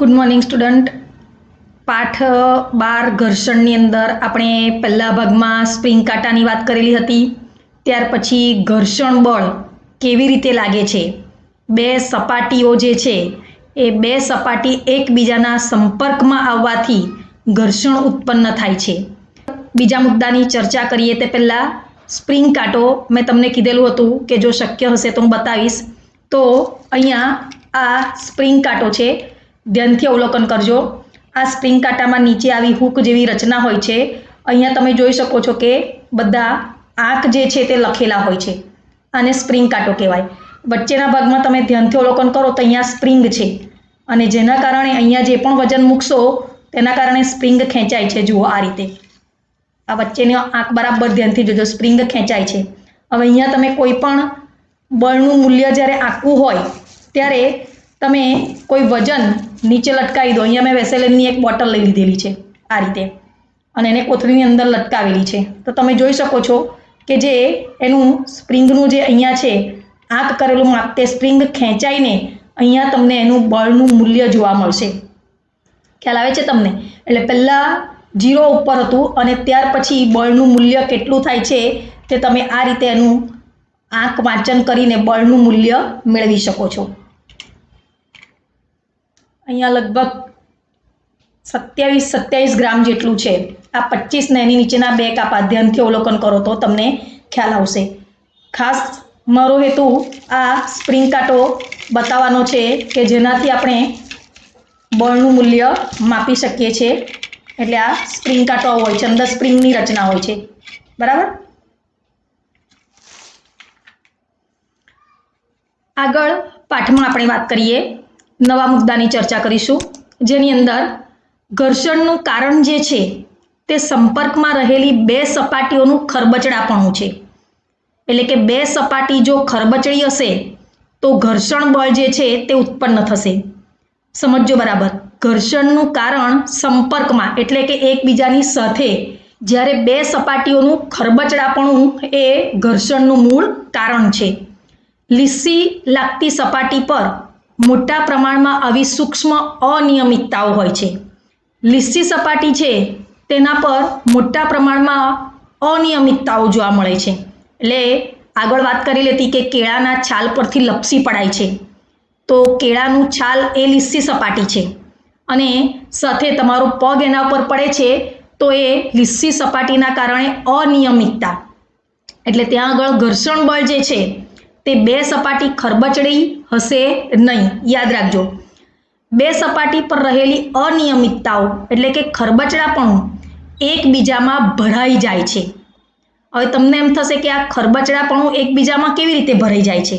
Good morning student પાઠ, બાર ઘર્ષણની અંદર આપણે પહેલા ભાગમાં સ્પ્રિંગ કાંટાની વાત કરેલી હતી. ત્યાર પછી ઘર્ષણ બળ કેવી રીતે લાગે છે? બે સપાટીઓ જે છે, એ બે સપાટી એકબીજાના સંપર્કમાં આવવાથી ઘર્ષણ ઉત્પન્ન થાય છે. બીજા મુદ્દાની ચર્ચા કરીએ તે પહેલાં. સ્પ્રિંગ કાંટો, મેં તમને કીધેલું હતું કે જો શક્ય હશે તો હું બતાવીશ. તો અહીંયા આ સ્પ્રિંગ કાંટો છે ધ્યાનથી અવલોકન કરજો. આ સ્પ્રિંગ કાંટામાં નીચે આવી હૂક જેવી રચના હોય છે. અહીંયા તમે જોઈ શકો છો કે બધા આંક જે છે તે લખેલા હોય છે. આને સ્પ્રિંગ કાંટો કહેવાય. વચ્ચેના ભાગમાં તમે ધ્યાનથી અવલોકન કરો તો અહીંયા સ્પ્રિંગ છે. અને જેના કારણે અહીંયા જે પણ વજન મૂકશો, તેના કારણે સ્પ્રિંગ ખેંચાય છે. જુઓ આ રીતે. આ વચ્ચેની આંખ બરાબર ધ્યાનથી જોજો. સ્પ્રિંગ ખેંચાય છે. હવે અહીંયા તમે કોઈ પણ બળનું મૂલ્ય જ્યારે આંકવું હોય, ત્યારે તમે કોઈ વજન નીચે લટકાવી દો. અહીંયા મેં વેસેલિનની એક બોટલ લઈ લીધેલી છે આ રીતે. અને એને કોથળીની અંદર લટકાવેલી છે. તો તમે જોઈ શકો છો કે જે એનું સ્પ્રિંગનું જે અહીંયા છે આંક કરેલું માપ, તે સ્પ્રિંગ ખેંચાઈને અહીંયા તમને એનું બળનું મૂલ્ય જોવા મળશે. ખ્યાલ આવે છે તમને? એટલે પહેલાં જીરો ઉપર હતું અને ત્યાર પછી બળનું મૂલ્ય કેટલું થાય છે તે તમે આ રીતે એનું આંક વાંચન કરીને બળનું મૂલ્ય મેળવી શકો છો. અહીંયા લગભગ સત્યાવીસ સત્યાવીસ ગ્રામ જેટલું છે. આ પચીસ ને એની નીચેના બે કાપા ધ્યાનથી અવલોકન કરો તો તમને ખ્યાલ આવશે. ખાસ મારો હેતુ આ સ્પ્રિંગ કાંટો બતાવવાનો છે કે જેનાથી આપણે બળનું મૂલ્ય માપી શકીએ છીએ. એટલે આ સ્પ્રિંગ કાંટો હોય છે, અંદર સ્પ્રિંગની રચના હોય છે. બરાબર? આગળ પાઠમાં આપણે વાત કરીએ. નવા મુદ્દાની ચર્ચા કરીશું. જેની અંદર ઘર્ષણનું કારણ જે છે, તે સંપર્કમાં રહેલી બે સપાટીઓનું ખરબચડાપણું છે. એટલે કે બે સપાટી જો ખરબચડી હશે, તો ઘર્ષણ બળ જે છે, તે ઉત્પન્ન થશે. સમજો બરાબર. ઘર્ષણનું કારણ સંપર્કમાં, એટલે કે એકબીજાની સાથે જ્યારે બે સપાટીઓનું ખરબચડાપણું એ ઘર્ષણનું મૂળ કારણ છે. લીસી લાગતી સપાટી પર મોટા પ્રમાણમાં આવી સૂક્ષ્મ અનિયમિતતાઓ હોય છે. લીસી સપાટી છે તેના પર મોટા પ્રમાણમાં અનિયમિતતાઓ જોવા મળે છે. એટલે આગળ વાત કરી લેતી કે કેળાના છાલ પરથી લપસી પડાય છે. તો કેળાનું છાલ એ લીસી સપાટી છે. અને સાથે તમારો પગ એના ઉપર પડે છે તો એ લીસી સપાટીના કારણે અનિયમિતતા. એટલે ત્યાં આગળ ઘર્ષણ બળ જે છે તે બે સપાટી ખરબચડી હશે નહીં. યાદ રાખજો. બે સપાટી પર રહેલી અનિયમિતતાઓ એટલે કે ખરબચડાપણું એકબીજામાં ભરાઈ જાય છે. હવે તમને એમ થશે કે આ ખરબચડાપણું એકબીજામાં કેવી રીતે ભરાઈ જાય છે?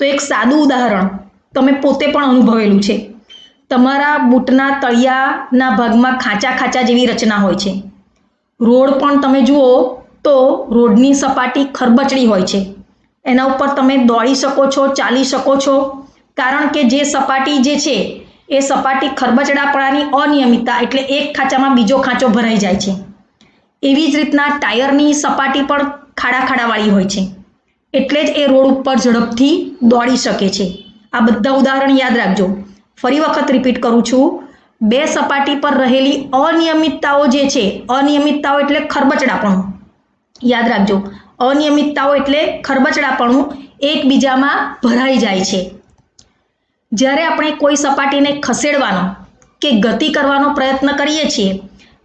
તો એક સાદું ઉદાહરણ તમે પોતે પણ અનુભવેલું છે. તમારા બૂટના તળિયાના ભાગમાં ખાંચા ખાંચા જેવી રચના હોય છે. રોડ પણ તમે જુઓ તો રોડની સપાટી ખરબચડી હોય છે. એના ઉપર તમે દોડી શકો છો, ચાલી શકો છો. કારણ કે જે સપાટી જે છે, એ સપાટી ખરબચડાપણાની અનિયમિતતા એટલે એક ખાંચામાં બીજો ખાંચો ભરાઈ જાય છે. એવી જ રીતના ટાયરની સપાટી પણ ખાડા ખાડાવાળી હોય છે. એટલે જ એ રોડ ઉપર ઝડપથી દોડી શકે છે. આ બધા ઉદાહરણ યાદ રાખજો. ફરી વખત રિપીટ કરું છું. બે સપાટી પર રહેલી અનિયમિતતાઓ જે છે, અનિયમિતતાઓ એટલે ખરબચડાપણું. યાદ રાખજો. અનિયમિતતાઓ એટલે ખરબચડાપણું એકબીજામાં ભરાઈ જાય છે. જ્યારે આપણે કોઈ સપાટીને ખસેડવાનો કે ગતિ કરવાનો પ્રયત્ન કરીએ છીએ,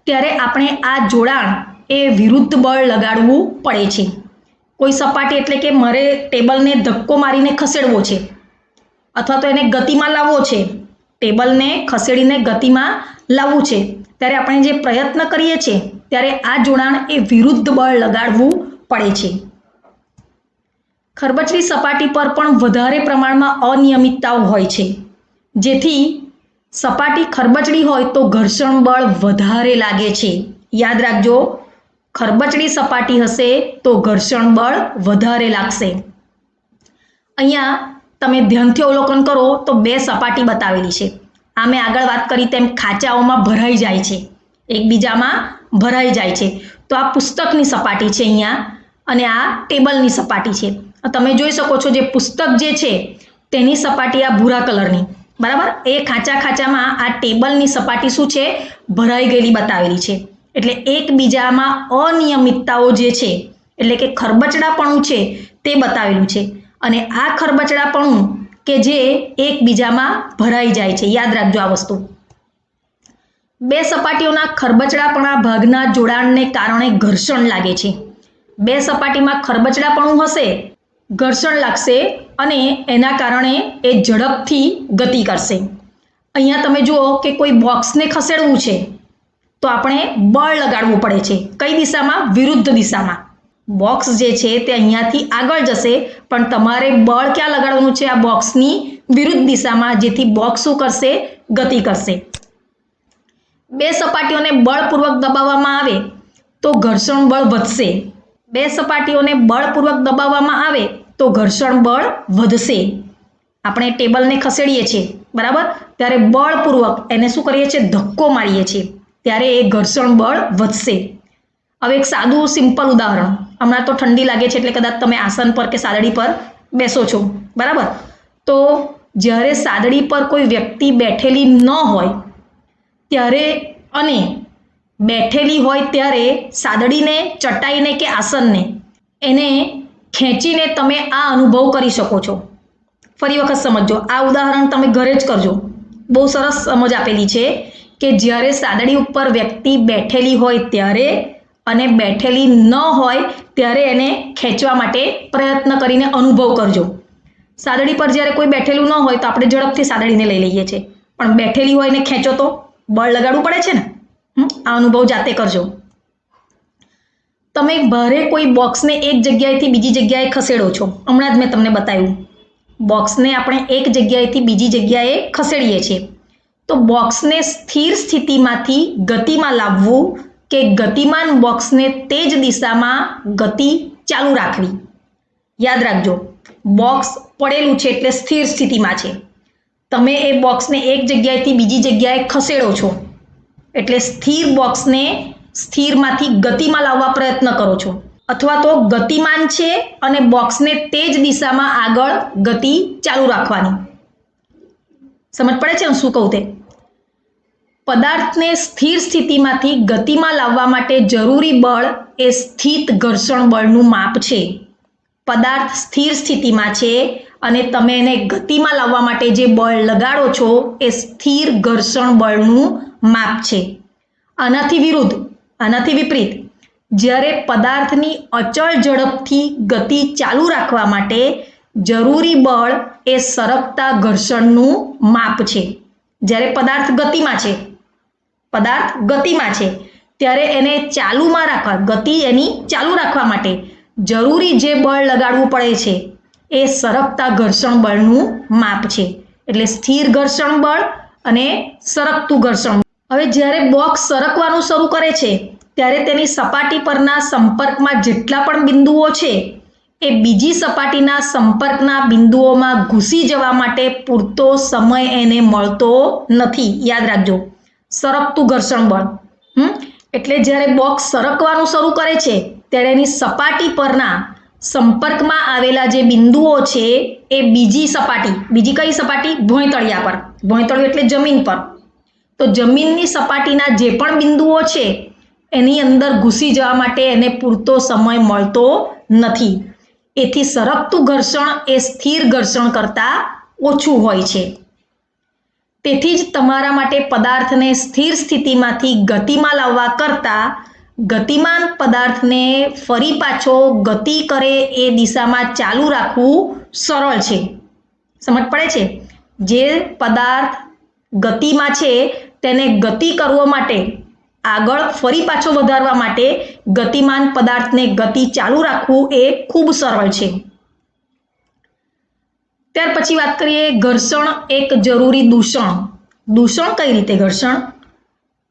ત્યારે આપણે આ જોડાણ એ વિરુદ્ધ બળ લગાડવું પડે છે. કોઈ સપાટી એટલે કે મારે ટેબલને ધક્કો મારીને ખસેડવો છે અથવા તો એને ગતિમાં લાવવો છે, ટેબલને ખસેડીને ગતિમાં લાવવું છે. ત્યારે આપણે જે પ્રયત્ન કરીએ છીએ, ત્યારે આ જોડાણ એ વિરુદ્ધ બળ લગાડવું પડે છે. ખરબચડી સપાટી પર પણ વધારે પ્રમાણમાં અનિયમિતતાઓ હોય છે. જેથી સપાટી ખરબચડી હોય તો ઘર્ષણ બળ વધારે લાગે છે. યાદ રાખજો, ખરબચડી સપાટી હશે તો ઘર્ષણ બળ વધારે લાગશે. અહીંયા તમે ધ્યાનથી અવલોકન કરો તો બે સપાટી બતાવેલી છે. આ મેં આગળ વાત કરી તેમ ખાંચાઓમાં ભરાઈ જાય છે. એકબીજામાં ભરાઈ જાય છે. તો આ પુસ્તકની સપાટી છે અહીંયા. અને આ ટેબલની સપાટી છે. તમે જોઈ શકો છો જે પુસ્તક જે છે, તેની સપાટી આ ભૂરા કલરની. બરાબર? એ ખાંચા ખાંચામાં આ ટેબલની સપાટી શું છે? ભરાઈ ગયેલી બતાવેલી છે. એટલે એકબીજામાં અનિયમિતતાઓ જે છે, એટલે કે ખરબચડાપણું છે, તે બતાવેલું છે. અને આ ખરબચડાપણું કે જે એકબીજામાં ભરાઈ જાય છે. યાદ રાખજો આ વસ્તુ. બે સપાટીઓના ખરબચડાપણા ભાગના જોડાણને કારણે ઘર્ષણ લાગે છે. બે સપાટીમાં ખરબચડાપણું હશે, ઘર્ષણ લાગશે અને એના કારણે એ ઝડપથી ગતિ કરશે. અહીંયા તમે જુઓ કે કોઈ બોક્સને ખસેડવું છે, તો આપણે બળ લગાડવું પડે છે. કઈ દિશામાં? વિરુદ્ધ દિશામાં. બોક્સ જે છે તે અહીંયાથી આગળ જશે, પણ તમારે બળ ક્યાં લગાડવાનું છે? આ બોક્સની વિરુદ્ધ દિશામાં, જેથી બોક્સ શું કરશે? ગતિ કરશે. બે સપાટીઓને બળપૂર્વક દબાવવામાં આવે, તો ઘર્ષણ બળ વધશે. બે સપાટીઓને બળપૂર્વક દબાવવામાં આવે તો ઘર્ષણ બળ વધશે. આપણે ટેબલને ખસેડીએ છીએ, બરાબર? ત્યારે બળપૂર્વક એને શું કરીએ છીએ? ધક્કો મારીએ છીએ. ત્યારે એ ઘર્ષણ બળ વધશે. હવે એક સાદું, સિમ્પલ ઉદાહરણ. હમણાં તો ઠંડી લાગે છે એટલે કદાચ તમે આસન પર કે સાદડી પર બેસો છો, બરાબર? તો જ્યારે સાદડી પર કોઈ વ્યક્તિ બેઠેલી ન હોય, ત્યારે અને બેઠેલી હોય ત્યારે સાદડીને, ચટાઈને કે આસનને, એને ખેંચીને તમે આ અનુભવ કરી શકો છો. ફરી વખત સમજો આ ઉદાહરણ તમે ઘરે જ કરજો. બહુ સરસ સમજ આપેલી છે કે જ્યારે સાદડી ઉપર વ્યક્તિ બેઠેલી હોય ત્યારે અને બેઠેલી ન હોય ત્યારે એને ખેંચવા માટે પ્રયત્ન કરીને અનુભવ કરજો. સાદડી પર જ્યારે કોઈ બેઠેલું ન હોય તો આપણે ઝડપથી સાદડીને લઈ લઈએ છીએ. પણ બેઠેલી હોય ને ખેંચો તો બળ લગાડવું પડે છે ને? આ અનુભવ જાતે કરજો. તમે ભારે કોઈ બોક્સને એક જગ્યાએથી બીજી જગ્યાએ ખસેડો છો. હમણાં જ મેં તમને બતાવ્યું. બોક્સને આપણે એક જગ્યાએથી બીજી જગ્યાએ ખસેડીએ છીએ. તો બોક્સને સ્થિર સ્થિતિમાંથી ગતિમાં લાવવું કે ગતિમાન બોક્સને તે જ દિશામાં ગતિ ચાલુ રાખવી? યાદ રાખજો, બોક્સ પડેલું છે એટલે સ્થિર સ્થિતિમાં છે. તમે એ બોક્સને એક જગ્યાએથી બીજી જગ્યાએ ખસેડો છો. એટલે સ્થિર બોક્સને સ્થિરમાંથી ગતિમાં લાવવા પ્રયત્ન કરો છો. અથવા તો ગતિમાન છે અને બોક્સને તે જ દિશામાં આગળ ગતિ ચાલુ રાખવાની. સમજ પડે છે હું શું કહું તે? પદાર્થને સ્થિર સ્થિતિમાંથી ગતિમાં લાવવા માટે જરૂરી બળ એ સ્થિત ઘર્ષણ બળનું માપ છે. પદાર્થ સ્થિર સ્થિતિમાં છે અને તમે એને ગતિમાં લાવવા માટે જે બળ લગાડો છો એ સ્થિર ઘર્ષણ બળનું માપ છે. આનાથી વિરુદ્ધ, આનાથી વિપરીત, જ્યારે પદાર્થની અચળ ઝડપથી ગતિ ચાલુ રાખવા માટે જરૂરી બળ એ સરકતા ઘર્ષણનું માપ છે. જ્યારે પદાર્થ ગતિમાં છે, પદાર્થ ગતિમાં છે, ત્યારે એને ચાલુમાં રાખવા, ગતિ એની ચાલુ રાખવા માટે જરૂરી જે બળ લગાડવું પડે છે, એ સરકતા ઘર્ષણ બળનું માપ છે. એટલે સ્થિર ઘર્ષણ બળ અને સરકતું ઘર્ષણ હવે જ્યારે બોક્સ સરકવાનું શરૂ કરે છે, ત્યારે તેની સપાટી પરના સંપર્કમાં જેટલા પણ બિંદુઓ છે, એ બીજી સપાટીના સંપર્કના બિંદુઓમાં ઘૂસી જવા માટે પૂરતો સમય એને મળતો નથી. યાદ રાખજો, સરકતું ઘર્ષણ બળ. હમ? એટલે જ્યારે બોક્સ સરકવાનું શરૂ કરે છે, ત્યારે એની સપાટી પરના સંપર્કમાં આવેલા જે બિંદુઓ છે, એ બીજી સપાટી, બીજી કઈ સપાટી? ભોંયતળિયા પર. ભોંયતળિયું એટલે જમીન પર. તો જમીનની સપાટીના જે પણ બિંદુઓ છે, એની અંદર ઘૂસી જવા માટે એને પૂરતો સમય મળતો નથી. એથી સરકતું ઘર્ષણ એ સ્થિર ઘર્ષણ કરતાં ઓછું હોય છે. તેથી જ તમારા માટે પદાર્થને સ્થિર સ્થિતિમાંથી ગતિમાં લાવવા કરતાં ગતિમાન પદાર્થને ફરી પાછો ગતિ કરે એ દિશામાં ચાલુ રાખવું સરળ છે. સમજ પડે છે? જે પદાર્થ ગતિમાં છે, તેને ગતિ કરવા માટે, આગળ ફરી પાછો વધારવા માટે ગતિમાન પદાર્થને ગતિ ચાલુ રાખવું એ ખૂબ સરળ છે. ત્યાર પછી વાત કરીએ ઘર્ષણ એક જરૂરી દૂષણ. દૂષણ કઈ રીતે ઘર્ષણ?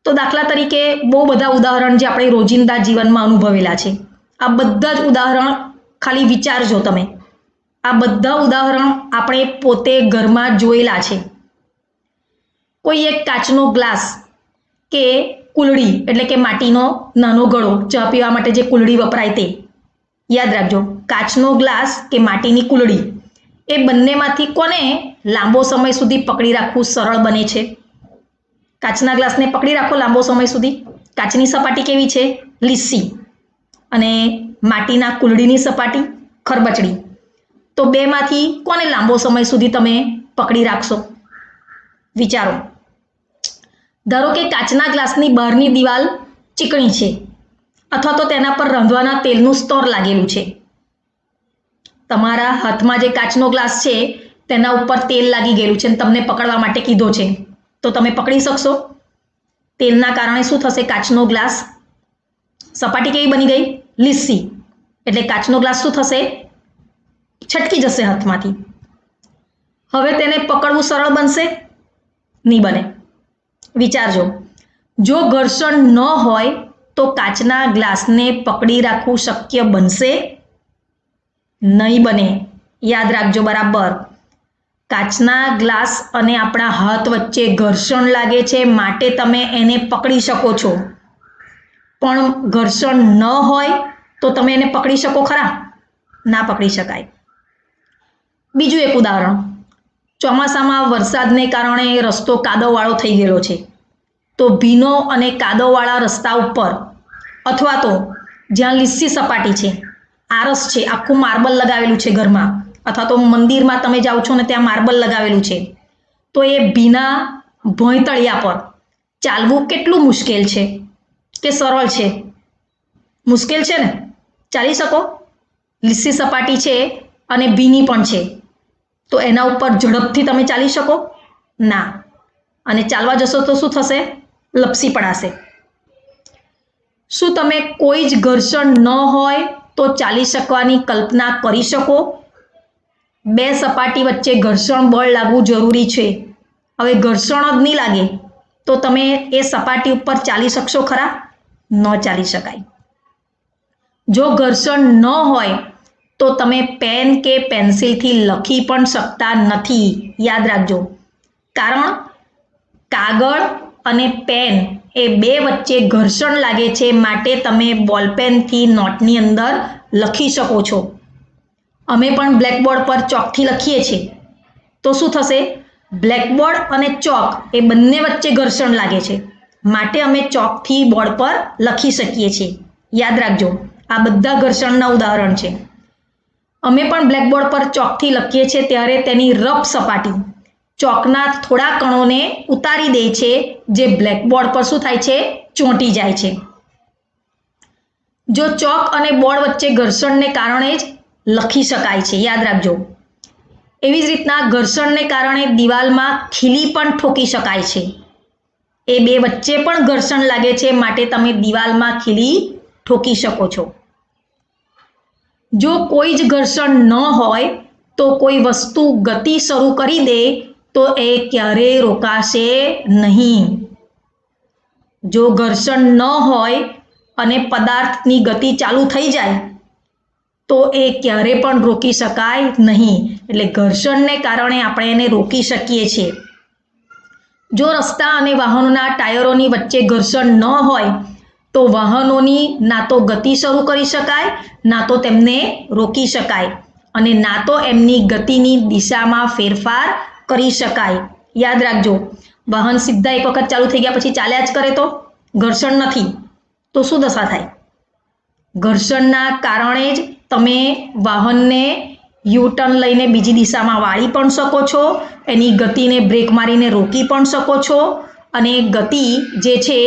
તો દાખલા તરીકે બહુ બધા ઉદાહરણ જે આપણે રોજિંદા જીવનમાં અનુભવેલા છે. આ બધા જ ઉદાહરણ ખાલી વિચારજો તમે. આ બધા ઉદાહરણ આપણે પોતે ઘરમાં જોયેલા છે. કોઈ એક કાચનો ગ્લાસ કે કુલડી, એટલે કે માટીનો નાનો ગળો ચા પીવા માટે જે કુલડી વપરાય તે, યાદ રાખજો, કાચનો ગ્લાસ કે માટીની કુલડી, એ બંનેમાંથી કોને લાંબો સમય સુધી પકડી રાખવું સરળ બને છે? કાચના ગ્લાસને પકડી રાખો લાંબો સમય સુધી. કાચની સપાટી કેવી છે? લીસી. અને માટીના કુલડીની સપાટી ખરબચડી. તો બેમાંથી કોને લાંબો સમય સુધી તમે પકડી રાખશો? વિચારો. ધારો કે કાચના ગ્લાસની બહારની દિવાલ ચીકણી છે, અથવા તો તેના પર રંધવાના તેલનું સ્તર લાગેલું છે. તમારા હાથમાં જે કાચનો ગ્લાસ છે, તેના ઉપર તેલ લાગી ગયેલું છે અને તમને પકડવા માટે કીધો છે. તો તમે પકડી શકશો? તેલના કારણે શું થશે? કાચનો ગ્લાસ સપાટી કેવી બની ગઈ? લીસી. એટલે કાચનો ગ્લાસ શું થશે? છટકી જશે હાથમાંથી. હવે તેને પકડવું સરળ બનશે? નહીં બને. વિચારજો. જો ઘર્ષણ ન હોય, તો કાચના ગ્લાસને પકડી રાખવું શક્ય બનશે? નહીં બને. યાદ રાખજો બરાબર. કાચના ગ્લાસ અને આપણા હાથ વચ્ચે ઘર્ષણ લાગે છે, માટે તમે એને પકડી શકો છો. પણ ઘર્ષણ ન હોય, તો તમે એને પકડી શકો ખરા? ના પકડી શકાય. બીજું એક ઉદાહરણ. ચોમાસામાં વરસાદને કારણે રસ્તો કાદવવાળો થઈ ગયેલો છે. તો ભીનો અને કાદવવાળા રસ્તા ઉપર અથવા તો જ્યાં લીસી સપાટી છે, આરસ છે, આખું માર્બલ લગાવેલું છે ઘરમાં, અથવા તો મંદિરમાં તમે જાઓ છો ને ત્યાં માર્બલ લગાવેલું છે, તો એ ભીના ભોંયતળિયા પર ચાલવું કેટલું મુશ્કેલ છે? કે સરળ છે. મુશ્કેલ છે ને? ચાલી શકો? લીસી સપાટી છે અને ભીની પણ છે. તો એના ઉપર ઝડપથી તમે ચાલી શકો? ના. અને ચાલવા જશો તો શું થશે? લપસી પડાશે. શું તમે કોઈ જ ઘર્ષણ ન હોય તો ચાલી શકવાની કલ્પના કરી શકો? બે સપાટી વચ્ચે ઘર્ષણ બળ લાગવું જરૂરી છે. હવે ઘર્ષણ જ નહીં લાગે તો તમે એ સપાટી ઉપર ચાલી શકશો ખરા? ન ચાલી શકાય. જો ઘર્ષણ ન હોય તો તમે પેન કે પેન્સિલથી લખી પણ શકતા નથી. યાદ રાખજો. કારણ કાગળ અને પેન એ બે વચ્ચે ઘર્ષણ લાગે છે માટે તમે બોલપેનથી નોટની અંદર લખી શકો છો. અમે પણ બ્લેકબોર્ડ પર ચોકથી લખીએ છીએ. તો શું થશે? બ્લેકબોર્ડ અને ચોક એ બંને વચ્ચે ઘર્ષણ લાગે છે. માટે અમે ચોકથી બોર્ડ પર લખી શકીએ છીએ. યાદ રાખજો. આ બધા ઘર્ષણના ઉદાહરણ છે. અમે પણ બ્લેકબોર્ડ પર ચોકથી લખીએ છીએ ત્યારે તેની રફ સપાટી ચોકના થોડા કણોને ઉતારી દે છે, જે બ્લેકબોર્ડ પર શું થાય છે? ચોંટી જાય છે. જો ચોક અને બોર્ડ વચ્ચે ઘર્ષણને કારણે જ લખી શકાય છે. યાદ રાખજો. એવી જ રીતના ઘર્ષણને કારણે દિવાલમાં ખીલી પણ ઠોકી શકાય છે. એ બે વચ્ચે પણ ઘર્ષણ લાગે છે, માટે તમે દિવાલમાં ખીલી ઠોકી શકો છો. જો કોઈ જ ઘર્ષણ ન હોય, તો કોઈ વસ્તુ ગતિ શરૂ કરી દે, તો એ ક્યારેય રોકાશે નહીં. જો ઘર્ષણ ન હોય અને પદાર્થની ગતિ ચાલુ થઈ જાય, તો એ ક્યારે પણ રોકી શકાય નહીં. એટલે ઘર્ષણને કારણે આપણે એને રોકી શકીએ છીએ. જો રસ્તા અને વાહનોના ટાયરોની વચ્ચે ઘર્ષણ ન હોય તો વાહનોની ના તો ગતિ શરૂ કરી શકાય, ના તો તેમને રોકી શકાય અને ના તો એમની ગતિની દિશામાં ફેરફાર કરી શકાય. યાદ રાખજો, વાહન સીધા એક વખત ચાલુ થઈ ગયા પછી ચાલ્યા જ કરે તો ઘર્ષણ નથી. તો શું દશા થાય? ઘર્ષણના કારણે જ તમે વાહનને યુટર્ન લઈને બીજી દિશામાં વાળી પણ શકો છો, એની ગતિને બ્રેક મારીને રોકી પણ શકો છો અને ગતિ જે છે,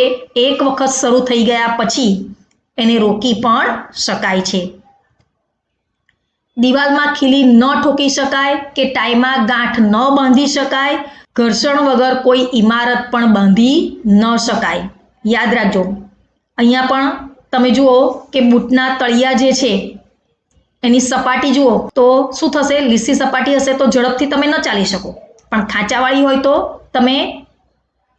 એક વખત શરૂ થઈ ગયા પછી એને રોકી પણ શકાય છે. દિવાલમાં ખીલી ન ઠોકી શકાય કે ટાઈમાં ગાંઠ ન બાંધી શકાય, ઘર્ષણ વગર કોઈ ઇમારત પણ બાંધી ન શકાય. યાદ રાખજો. અહીંયા પણ તમે જુઓ કે બૂટના તળિયા જે છે, એની સપાટી જુઓ તો શું થશે? લીસી સપાટી હશે તો ઝડપથી તમે ન ચાલી શકો. પણ ખાંચાવાળી હોય તો તમે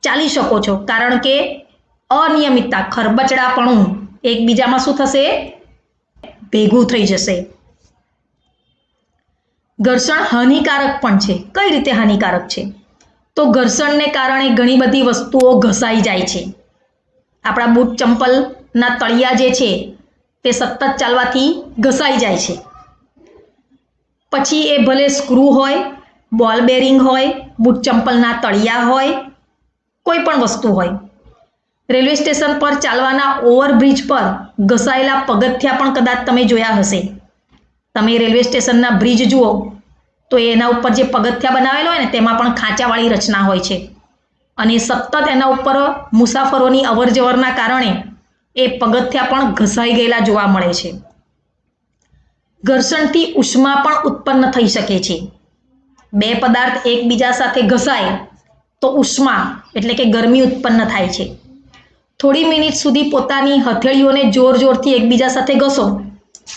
ચાલી શકો છો. કારણ કે અનિયમિતતા, ખરબચડાપણું એકબીજામાં શું થશે? ભેગું થઈ જશે. ઘર્ષણ હાનિકારક પણ છે. કઈ રીતે હાનિકારક છે? તો ઘર્ષણને કારણે ઘણી બધી વસ્તુઓ ઘસાઈ જાય છે. આપણા બૂટ ચંપલના તળિયા જે છે, તે સતત ચાલવાથી ઘસાઈ જાય છે. પછી એ ભલે સ્ક્રૂ હોય, બોલ બેરિંગ હોય, બૂટ ચંપલના તળિયા હોય કોઈ પણ વસ્તુ હોય. રેલવે સ્ટેશન પર ચાલવાના ઓવરબ્રિજ પર ઘસાયેલા પગથિયા પણ કદાચ તમે જોયા હશે. તમે રેલવે સ્ટેશનના બ્રિજ જુઓ, તો એના ઉપર જે પગથિયા બનાવેલા હોય ને, તેમાં પણ ખાંચાવાળી રચના હોય છે. અને સતત એના ઉપર મુસાફરોની અવરજવરના કારણે એ પગથિયા પણ ઘસાઈ ગયેલા જોવા મળે છે. ઘર્ષણથી ઉષ્મા પણ ઉત્પન્ન થઈ શકે છે. બે પદાર્થ એકબીજા સાથે ઘસાય, તો ઉષ્મા એટલે કે ગરમી ઉત્પન્ન થાય છે. થોડી મિનિટ સુધી પોતાની હથેળીઓને જોર જોરથી એકબીજા સાથે ઘસો.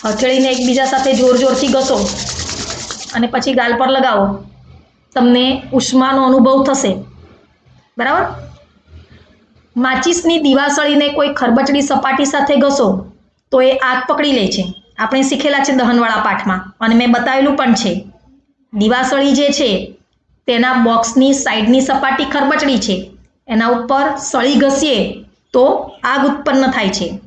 હથેળીને એકબીજા સાથે જોર જોરથી ઘસો અને પછી ગાલ પર લગાવો. તમને ઉષ્માનો અનુભવ થશે. બરાબર? માચિસની દિવાસળીને કોઈ ખરબચડી સપાટી સાથે ઘસો તો એ આગ પકડી લે છે. આપણે શીખેલા છે દહનવાળા પાઠમાં. અને મેં બતાવેલું પણ છે. દિવાસળી જે છે તેના બોક્સની સાઈડની સપાટી ખરબચડી છે. એના ઉપર સળી ઘસીએ તો આગ ઉત્પન્ન થાય છે.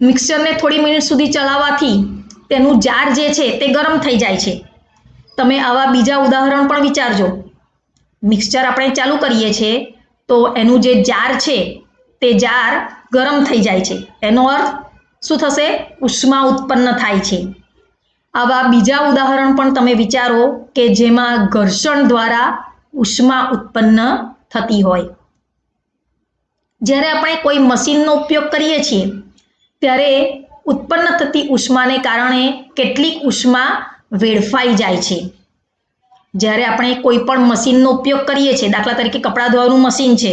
મિક્સરને થોડી મિનિટ સુધી ચલાવવાથી તેનું જાર જે છે તે ગરમ થઈ જાય છે. તમે આવા બીજા ઉદાહરણ પણ વિચારજો. મિક્સચર આપણે ચાલુ કરીએ છીએ તો એનું જે જાર છે તે જાર ગરમ થઈ જાય છે. એનો અર્થ શું થશે? ઉષ્મા ઉત્પન્ન થાય છે. આવા બીજા ઉદાહરણ પણ તમે વિચારો કે જેમાં ઘર્ષણ દ્વારા ઉષ્મા ઉત્પન્ન થતી હોય. જ્યારે આપણે કોઈ મશીનનો ઉપયોગ કરીએ છીએ, ત્યારે ઉત્પન્ન થતી ઉષ્માને કારણે કેટલીક ઉષ્મા વેડફાઈ જાય છે. જ્યારે આપણે કોઈ પણ મશીનનો ઉપયોગ કરીએ છીએ, દાખલા તરીકે કપડાં ધોવાનું મશીન છે,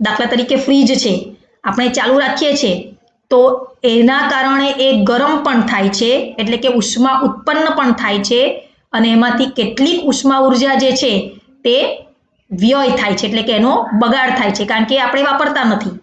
દાખલા તરીકે ફ્રીજ છે, આપણે ચાલુ રાખીએ છીએ તો એના કારણે એ ગરમ પણ થાય છે, એટલે કે ઉષ્મા ઉત્પન્ન પણ થાય છે અને એમાંથી કેટલીક ઉષ્મા ઊર્જા જે છે તે વ્યય થાય છે, એટલે કે એનો બગાડ થાય છે. કારણ કે આપણે વાપરતા નથી.